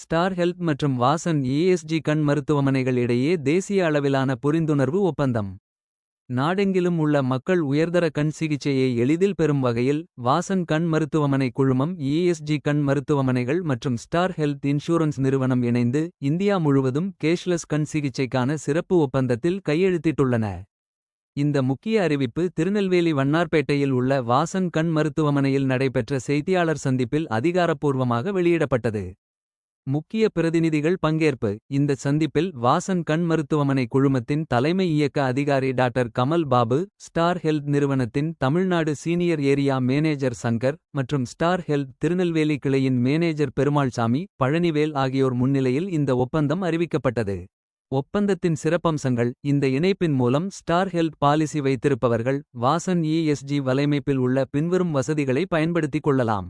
Star health மற்றும் Vasan ASG கண் மருத்துவமனைகள் இடையே தேசிய அளவிலான புரிந்துணர்வு ஒப்பந்தம். நாடெங்கிலும் உள்ள மக்கள் உயர்தர கண் சிகிச்சையை எளிதில் பெறும் வகையில். வாசன் கண் மருத்துவமனை குழுமம் ஏஎஸ்ஜி கண் மருத்துவமனைகள் மற்றும் ஸ்டார் ஹெல்த் இன்சூரன்ஸ் நிறுவனம் இணைந்து. இந்தியா முழுவதும் கேஷ்லெஸ் கண் சிகிச்சைக்கான சிறப்பு ஒப்பந்தத்தில் கையெழுத்திட்டுள்ளன. இந்த முக்கிய அறிவிப்பு திருநெல்வேலி வண்ணார்பேட்டையில் உள்ள வாசன் கண் மருத்துவமனையில் நடைபெற்ற செய்தியாளர் சந்திப்பில் அதிகாரப்பூர்வமாக வெளியிடப்பட்டது. முக்கிய பிரதிநிதிகள் பங்கேற்பு இந்த சந்திப்பில் வாசன் கண் மருத்துவமனை குழுமத்தின் தலைமை இயக்க அதிகாரி doctor Kamal Babu. Star health நிறுவனத்தின் Tamil Nadu senior area manager Shankar. மற்றும் ஸ்டார் ஹெல்த் திருநெல்வேலி கிளையின் மேனேஜர் பெருமாள்சாமி. பழனிவேல் ஆகியோர் முன்னிலையில் இந்த ஒப்பந்தம் அறிவிக்கப்பட்டது. ஒப்பந்தத்தின் சிறப்பம்சங்கள் இந்த இணைப்பின் மூலம் ஸ்டார் ஹெல்த் பாலிசி வைத்திருப்பவர்கள். வாசன் இஎஸ்ஜி வலைமைப்பில் உள்ள பின்வரும் வசதிகளை பயன்படுத்திக் கொள்ளலாம்.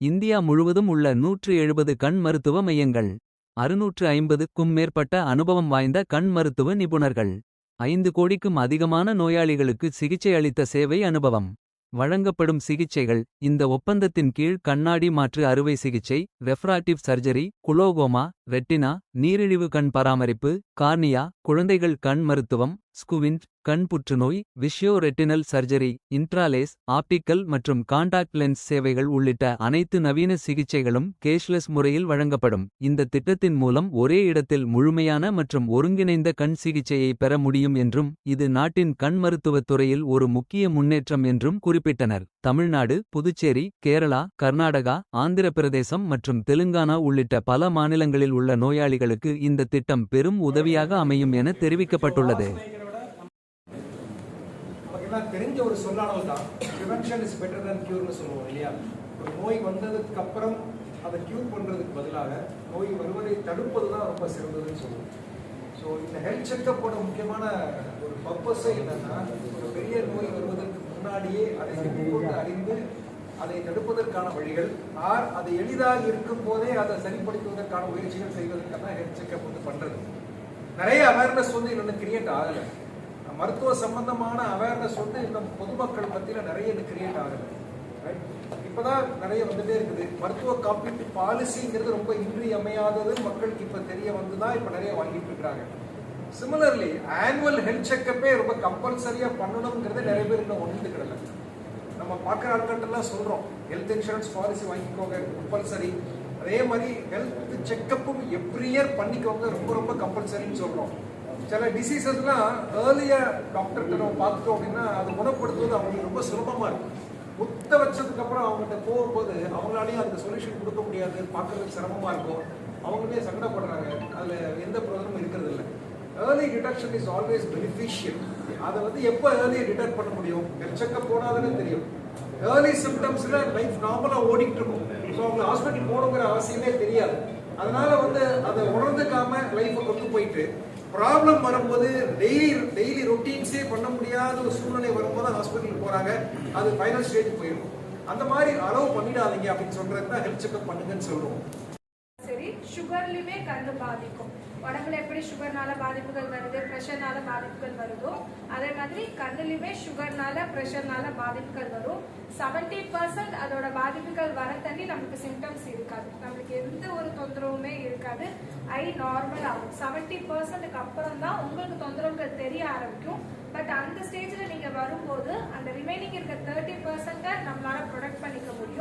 இந்தியா முழுவதும் உள்ள 170 கண் மருத்துவ மையங்கள். 650க்கும் மேற்பட்ட அனுபவம் வாய்ந்த கண் மருத்துவ நிபுணர்கள். ஐந்து கோடிக்கும் அதிகமான நோயாளிகளுக்கு சிகிச்சை அளித்த சேவை அனுபவம். வழங்கப்படும் சிகிச்சைகள் இந்த ஒப்பந்தத்தின் கீழ் கண்ணாடி மாற்று அறுவை சிகிச்சை. ரெஃப்ராக்டிவ் சர்ஜரி குலோகோமா ரெட்டினா நீரிழிவு கண் பராமரிப்பு. கார்னியா குழந்தைகள் கண் மருத்துவம் ஸ்குவிண்ட் கண் புற்றுநோய். விஷியோ ரெட்டினல் சர்ஜரி இன்ட்ராலேஸ் ஆப்டிக்கல் மற்றும் காண்டாக்ட் லென்ஸ் சேவைகள் உள்ளிட்ட அனைத்து நவீன சிகிச்சைகளும் கேஷ்லெஸ் முறையில் வழங்கப்படும். இந்த திட்டத்தின் மூலம் ஒரே இடத்தில் முழுமையான மற்றும் ஒருங்கிணைந்த கண் சிகிச்சையை பெற முடியும் என்றும். இது நாட்டின் கண் மருத்துவத் துறையில் ஒரு முக்கிய முன்னேற்றம் என்றும் குறிப்பிட்டனர். தமிழ்நாடு புதுச்சேரி கேரளா கர்நாடகா ஆந்திர பிரதேசம் மற்றும் தெலுங்கானா உள்ளிட்ட பல மாநிலங்களில் உள்ள நோயாளிகளுக்கு இந்த திட்டம் பெரும் உதவியாக அமையும் என தெரிவிக்கப்பட்டுள்ளது. தெரிஞ்ச ஒரு சொல்லாடல் தான். ப்ரிவென்ஷன் இஸ் பெட்டர் than கியூர்னு சொல்லுவோம் இல்லையா? ஒரு நோய் வந்ததுக்கு அப்புறம் அதை கியூர் பண்றதுக்கு பதிலாக நோய் வருவதை தடுப்பது தான் ரொம்ப சிறந்ததுன்னு சொல்லுவோம். ஸோ இந்த ஹெல்த் செக்கப்போட முக்கியமான ஒரு பர்பஸே என்னன்னா ஒரு பெரிய நோய் வருவதற்கு முன்னாடியே அதை முன்கொண்டு அறிந்து அதை தடுப்பதற்கான வழிகள் ஆர் அது எளிதாக இருக்கும் போதே அதை சரிப்படுத்துவதற்கான முயற்சிகள் செய்வதற்கான ஹெல்த் செக்கப் வந்து பண்றது. நிறைய அவேர்னஸ் வந்து இன்னொன்று கிரியேட் ஆகலை. மருத்துவ சம்பந்தமான அவேர்னஸ் வந்து இந்த பொதுமக்கள் மத்தியில் நிறைய இது கிரியேட் ஆகுது. ரைட் இப்போதான் நிறைய வந்துட்டே இருக்குது. மருத்துவ காப்பீட்டு பாலிசிங்கிறது ரொம்ப இன்றியமையாதது. மக்களுக்கு இப்போ தெரிய வந்து தான் இப்போ நிறைய வாங்கிட்டு இருக்காங்க. சிமிலர்லி ஆனுவல் ஹெல்த் செக்கப்பே ரொம்ப கம்பல்சரியாக பண்ணணுங்கிறது நிறைய பேர் இன்னும் ஒன்றுக்கிடல நம்ம பார்க்குற ஆட்கள்லாம் சொல்கிறோம் ஹெல்த் இன்சூரன்ஸ் பாலிசி வாங்கிக்கோங்க கம்பல்சரி அதே மாதிரி ஹெல்த் செக்கப்பும் எவ்ரி இயர் பண்ணிக்கோங்க. ரொம்ப ரொம்ப கம்பல்சரின்னு சொல்கிறோம் சில டிசீசஸ்லாம் ஏர்லியாக டாக்டர்கிட்ட நம்ம பார்த்துட்டோம் அப்படின்னா அதை குணப்படுத்துவது அவங்களுக்கு ரொம்ப சுலபமாக இருக்கும். முத்த வச்சதுக்கு அப்புறம் அவங்ககிட்ட போகும்போது அவங்களாலையும் அந்த சொல்யூஷன் கொடுக்க முடியாது பார்க்கறதுக்கு சிரமமாக இருக்கும். அவங்களே சங்கடப்படுறாங்க. அதில் எந்த ப்ராப்ளமும் இருக்கிறது இல்லை. Early detection is always beneficial அதை வந்து எப்போ ஏர்லியாக டிடெக்ட் பண்ண முடியும்? செக்கப் போனாதானே தெரியும். ஏர்லி சிம்டம்ஸில் லைஃப் நார்மலாக ஓடிட்டு இருக்கும். ஸோ அவங்க ஹாஸ்பிட்டல் போகணுங்கிற அவசியமே தெரியாது. அதனால வந்து அதை உணர்ந்துக்காம லைஃப்பை கொண்டு போயிட்டு ப்ராப்ளம் வரும்போது டெய்லி டெய்லி ரொட்டீன்ஸே பண்ண முடியாத ஒரு சூழ்நிலை வரும்போது ஹாஸ்பிட்டலுக்கு போறாங்க. அது ஃபைனல் ஸ்டேஜ் போயிடும். அந்த மாதிரி அலோவ் பண்ணிடாதீங்க அப்படின்னு சொல்றது தான் ஹெல்த் செக்அப் பண்ணுங்கன்னு சொல்லுவோம் சரி சுகர்லயுமே கண்ணு பாதிக்கும். உடம்புல எப்படி சுகர்னால பாதிப்புகள் வருது ப்ரெஷர்னால பாதிப்புகள் வருதோ அதே மாதிரி கண்ணுலையுமே சுகர்னால ப்ரெஷர்னால பாதிப்புகள் வரும். செவன்டி பர்சன்ட் அதோட பாதிப்புகள் வர தண்ணி நமக்கு சிம்டம்ஸ் இருக்காது. நம்மளுக்கு எந்த ஒரு தொந்தரவுமே இருக்காது. ஐ நார்மல் ஆகும். செவன்டி பர்சன்ட்டுக்கு அப்புறம் தான் உங்களுக்கு தொந்தரவுகள் தெரிய ஆரம்பிக்கும். பட் அந்த ஸ்டேஜில் நீங்கள் வரும்போது அந்த ரிமைனிங் இருக்க தேர்ட்டி பர்சன்ட்டை நம்மளால ப்ரொடக்ட் பண்ணிக்க முடியும்.